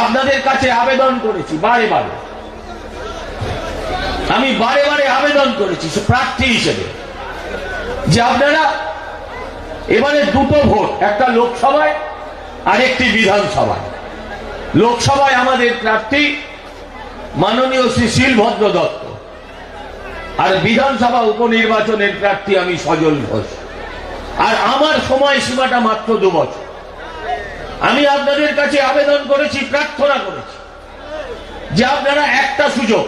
আপনাদের কাছে আবেদন করেছি, বারে বারে। আমি বারে বারে আবেদন করেছি প্রার্থী হিসেবে। যে আপনারা এবারে দুটো ভোট, একটা লোকসভায় আর একটি বিধানসভায়। লোকসভায় আমাদের প্রার্থী মাননীয় শ্রী শিলভদ্র দত্ত। আর বিধানসভা উপনির্বাচনের প্রার্থী আমি সজল ঘোষ। আর আমার সময়সীমাটা মাত্র দু বছর। আমি আপনাদের কাছে আবেদন করেছি, প্রার্থনা করেছি যে আপনারা একটা সুযোগ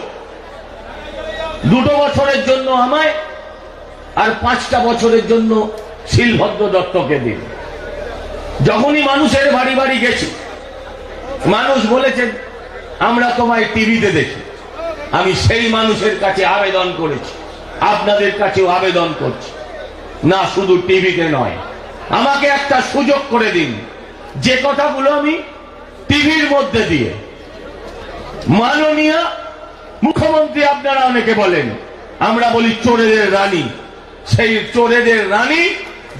দুটো বছরের জন্য আমায় আর পাঁচটা বছরের জন্য শিলভদ্র দত্তকে দিন। যখনই মানুষের বাড়ি বাড়ি গেছি, মানুষ বলেছেন, আমরা তোমায় টিভিতে দেখি। আমি সেই মানুষের কাছে আবেদন করেছি, আপনাদের কাছেও আবেদন করছি। না শুধু টিভিতে নয়, আমাকে একটা সুযোগ করে দিন। যে কথাগুলো আমি টিভির মধ্যে দিয়ে মাননীয় মুখ্যমন্ত্রী আপনারা অনেকে বলেন, আমরা বলি চোরেদের রানী। সেই চোরেদের রানী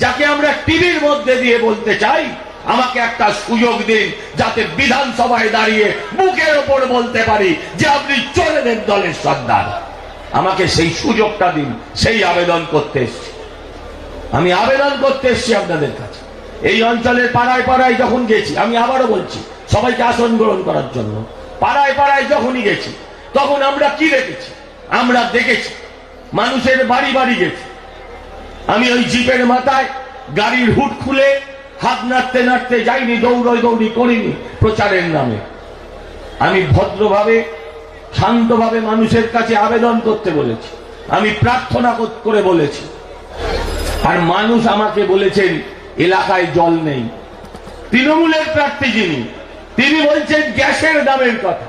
যাকে আমরা টিভির মধ্যে দিয়ে বলতে চাই, আমাকে একটা সুযোগ দিন যাতে বিধানসভায় দাঁড়িয়ে বুকের ওপর বলতে পারি যে আপনি চোরেদের দলের সর্দার। আমাকে সেই সুযোগটা দিন, সেই আবেদন করতে এসছি। আমি আবেদন করতে এসছি আপনাদের কাছে। এই অঞ্চলের পাড়ায় পাড়ায় যখন গেছি, আমি আবারও বলছি, সবাইকে আসন গ্রহণ করার জন্য। পাড়ায় পাড়ায় যখনই গেছি, তখন আমরা কি দেখেছি? আমরা দেখেছি, মানুষের বাড়ি বাড়ি গেছি। আমি ওই জিপের মাথায় গাড়ির হুট খুলে হাত নাড়তে নাড়তে যাইনি, দৌড়ই দৌড়ি করিনি প্রচারের নামে। আমি ভদ্রভাবে, শান্তভাবে মানুষের কাছে আবেদন করতে বলেছি। আমি প্রার্থনা করে বলেছি। আর মানুষ আমাকে বলেছেন এলাকায় জল নেই। তৃণমূলের প্রার্থী যিনি, তিনি বলছেন গ্যাসের দামের কথা।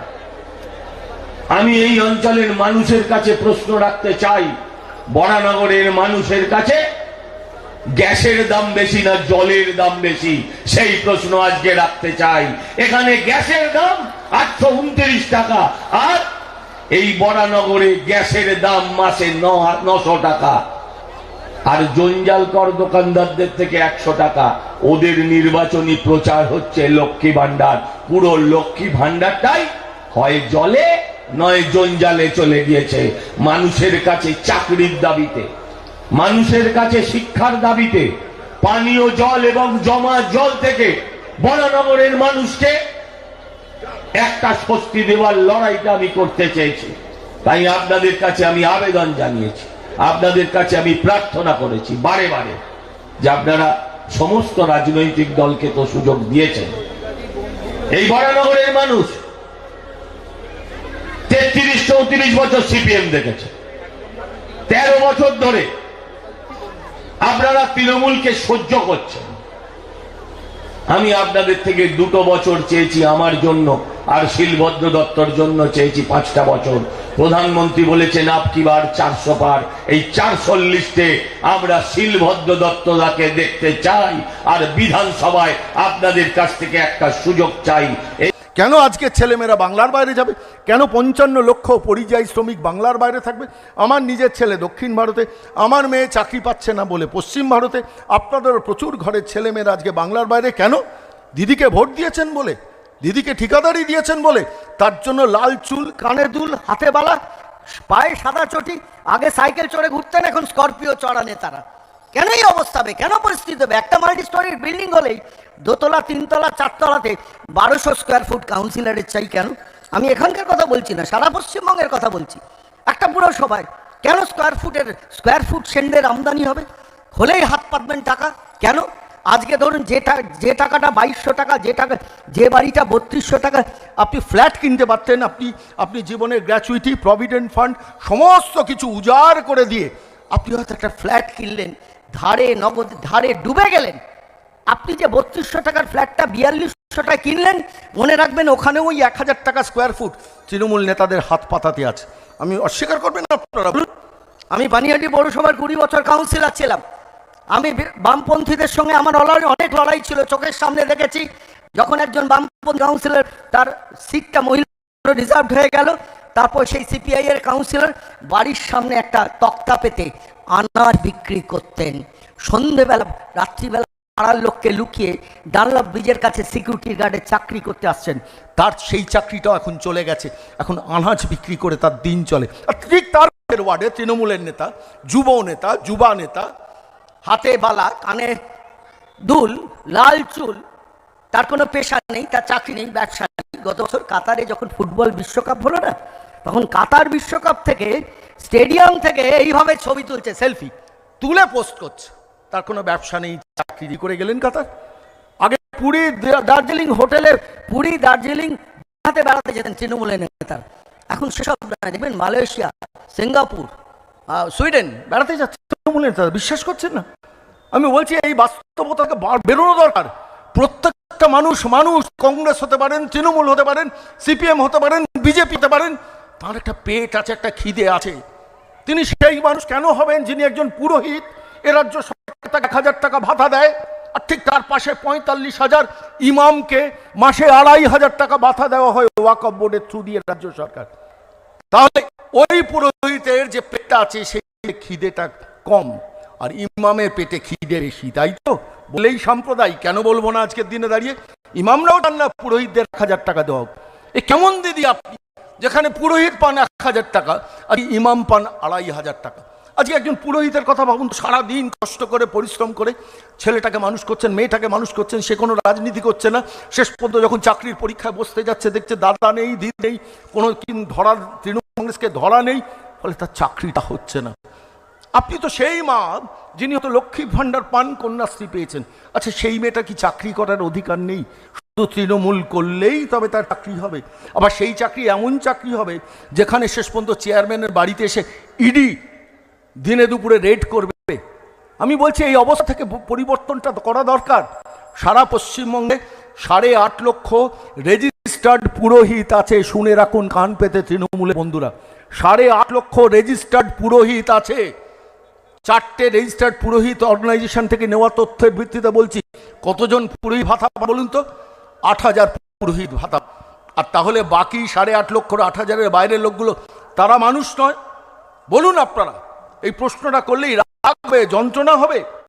আমি এই অঞ্চলের মানুষের কাছে প্রশ্ন রাখতে চাই, বরানগরের মানুষের কাছে গ্যাসের দাম বেশি না জলের দাম বেশি? সেই প্রশ্ন আজকে রাখতে চাই। এখানে গ্যাসের দাম আটশো উনত্রিশ টাকা, আর এই বরানগরে গ্যাসের দাম মাসে নশো টাকা। আর জঞ্জাল কর দোকানদারদের থেকে একশো টাকা। ওদের নির্বাচনী প্রচার হচ্ছে লক্ষ্মী ভান্ডার পুরো লক্ষ্মী ভান্ডারটাই হয় জলে, নয় জঞ্জালে চলে গিয়েছে। মানুষের কাছে চাকরির দাবিতে, মানুষের কাছে শিক্ষার দাবিতে, পানীয় জল এবং জমা জল থেকে বরানগরের মানুষকে একটা স্বস্তি দেওয়ার লড়াইটা আমি করতে চেয়েছি। তাই আপনাদের কাছে আমি আবেদন জানিয়েছি। আপনাদের কাছে আমি প্রার্থনা করেছি, বারে বারে, যে আপনারা সমস্ত রাজনৈতিক দলকে তো সুযোগ দিয়েছেন। এই বরানগরের মানুষ তেত্রিশ, চৌত্রিশ বছর সিপিএম দেখেছে। তেরো বছর ধরে আপনারা তৃণমূলকে সহ্য করছেন। আমি আপনাদের থেকে দুটো বছর চেয়েছি আমার জন্য, আর শিলভদ্র দত্তর জন্য চেয়েছি পাঁচটা বছর। প্রধানমন্ত্রী বলেছেন আপকি বার চারশো পার। এই চারশো লিস্টে আমরা শিলভদ্র দত্তদাকে দেখতে চাই, আর বিধানসভায় আপনাদের কাছ থেকে একটা সুযোগ চাই। কেন আজকে ছেলেমেয়েরা বাংলার বাইরে যাবে? কেন পঞ্চান্ন লক্ষ পরিযায়ী শ্রমিক বাংলার বাইরে থাকবে? আমার নিজের ছেলে দক্ষিণ ভারতে, আমার মেয়ে চাকরি পাচ্ছে না বলে পশ্চিম ভারতে আপনাদেরও প্রচুর ঘরের ছেলেমেয়েরা আজকে বাংলার বাইরে কেন? দিদিকে ভোট দিয়েছেন বলে, দিদিকে ঠিকাদারি দিয়েছেন বলে, তার জন্য লাল চুল, কানে দুল, হাতে বালা, পায়ে সাদা চটি, আগে সাইকেল চড়ে ঘুরতেন, এখন স্করপিও চড়া নেতারা কেন এই অবস্থা হবে? কেন পরিস্থিতি হবে? একটা মাল্টি স্টোরির বিল্ডিং হলেই দোতলা, তিনতলা, চারতলাতে বারোশো স্কোয়ার ফুট কাউন্সিলরের চাই কেন? আমি এখানকার কথা বলছি না, সারা পশ্চিমবঙ্গের কথা বলছি। একটা পুরসভায় কেন স্কোয়ার ফুটের স্কোয়ার ফুট সেন্ডের আমদানি হবে? হলেই হাত পাতবেন টাকা, কেন? আজকে ধরুন যে যে টাকাটা বাইশশো টাকা, যে টাকা, যে বাড়িটা বত্রিশশো টাকা, আপনি ফ্ল্যাট কিনতে পারতেন, আপনি আপনি জীবনের গ্র্যাচুইটি প্রভিডেন্ট ফান্ড সমস্ত কিছু উজাড় করে দিয়ে আপনি হয়তো একটা ফ্ল্যাট কিনলেন ধারে নগদ ধারে ডুবে গেলেন। আপনি যে বত্রিশশো টাকার ফ্ল্যাটটা, বিয়াল্লিশশো টাকা কিনলেন, মনে রাখবেন ওখানে ওই এক হাজার টাকা স্কোয়ার ফুট তৃণমূল নেতাদের হাত পাতাতে আছে। আমি অস্বীকার করবেন আপনারা। আমি বানিয়াটি পৌরসভার কুড়ি বছর কাউন্সিলর ছিলাম। আমি বামপন্থীদের সঙ্গে আমার লড়াই, অনেক লড়াই ছিল, চোখের সামনে দেখেছি। যখন একজন বামপন্থী কাউন্সিলর তার সিটটা মহিলা রিজার্ভ হয়ে গেল তারপর সেই সিপিআই এর কাউন্সিলর বাড়ির সামনে একটা তক্তা পেতে আনার বিক্রি করতেন। সন্ধেবেলা, রাত্রিবেলা পাড়ার লোককে লুকিয়ে ডানলপ ব্রিজের কাছে সিকিউরিটি গার্ডের চাকরি করতে আসছেন। তার সেই চাকরিটাও এখন চলে গেছে। এখন আনাজ বিক্রি করে তার দিন চলে। আর ঠিক তার ওয়ার্ডে তৃণমূলের নেতা, যুব নেতা, যুবা নেতা, হাতে বালা, কানে দুল, লাল চুল, তার কোনো পেশা নেই, তার চাকরি নেই, ব্যবসা নেই। গত বছর কাতারে যখন ফুটবল বিশ্বকাপ হলো না তখন কাতার বিশ্বকাপ থেকে, স্টেডিয়াম থেকে এইভাবে ছবি তুলছে, সেলফি। তুলে পোস্ট করছে। তার কোনো ব্যবসা নেই, চাকরি করে গেলেন কাতার। আগে পুরী দার্জিলিং হোটেলে, পুরী, দার্জিলিং হাতে বেড়াতে যেতেন তৃণমূলের নেতার এখন সেসব দেখবেন মালয়েশিয়া, সিঙ্গাপুর সুইডেন বেড়াতে যাচ্ছে তৃণমূলের নেতা। বিশ্বাস করছেন না? আমি বলছি, এই বাস্তবতাকে বেরোনো দরকার। প্রত্যেকটা মানুষ মানুষ কংগ্রেস হতে পারেন, তৃণমূল হতে পারেন, সিপিএম হতে পারেন, বিজেপি হতে পারেন তার একটা পেট আছে, একটা খিদে আছে। তিনি সেই মানুষ কেন হবেন যিনি একজন পুরোহিত? এ রাজ্য সরকার তাকে এক হাজার টাকা ভাতা দেয়, আর ঠিক তার পাশে পঁয়তাল্লিশ হাজার ইমামকে মাসে আড়াই হাজার টাকা ভাতা দেওয়া হয় ওয়াকফ বোর্ডের থ্রু দিয়ে রাজ্য সরকার। তাহলে ওই পুরোহিতের যে পেটটা আছে, সেই খিদেটা কম, আর ইমামের পেটে খিদে বেশি, তাই তো? বলেই সম্প্রদায় কেন বলব না আজকের দিনে দাঁড়িয়ে? ইমামরাও চান না পুরোহিতদের এক হাজার টাকা দেওয়া। এ কেমন দিদি আপনি? যেখানে পুরোহিত পান এক হাজার টাকা, আর ইমাম পান আড়াই হাজার টাকা। আজকে একজন পুরোহিতের কথা ভাবুন সারাদিন কষ্ট করে, পরিশ্রম করে ছেলেটাকে মানুষ করছেন, মেয়েটাকে মানুষ করছেন, সে কোনো রাজনীতি করছে না। শেষ পর্যন্ত যখন চাকরির পরীক্ষায় বসতে যাচ্ছে, দেখছে দাদা নেই, দিদি নেই, কোনো ধরার তৃণমূল কংগ্রেসকে ধরা নেই, ফলে তার চাকরিটা হচ্ছে না। আপনি তো সেই মা যিনি হয়তো লক্ষ্মী ভাণ্ডার পান, কন্যাশ্রী পেয়েছেন। আচ্ছা সেই মেয়েটা কি চাকরি করার অধিকার নেই? শুধু তৃণমূল করলেই তবে তার চাকরি হবে। আবার সেই চাকরি এমন চাকরি হবে, যেখানে শেষ পর্যন্ত চেয়ারম্যানের বাড়িতে এসে ইডি দিনে দুপুরে রেড করবে। আমি বলছি, এই অবস্থা থেকে পরিবর্তনটা তো করা দরকার। সারা পশ্চিমবঙ্গে সাড়ে আট লক্ষ রেজিস্টার্ড পুরোহিত আছে, শুনে রাখুন কান পেতে তৃণমূলের বন্ধুরা। সাড়ে আট লক্ষ রেজিস্টার্ড পুরোহিত আছে। চারটে রেজিস্টার্ড পুরোহিত অর্গানাইজেশন থেকে নেওয়া তথ্যের ভিত্তিতে বলছি, কতজন পুরোহিত ভাতা বলুন তো? আট হাজার পুরোহিত ভাতা। আর তাহলে বাকি সাড়ে আট লক্ষ আট হাজারের বাইরের লোকগুলো, তারা মানুষ নয়। বলুন আপনারা, এই প্রশ্নটা করলেই রাখবে যন্ত্রণা হবে।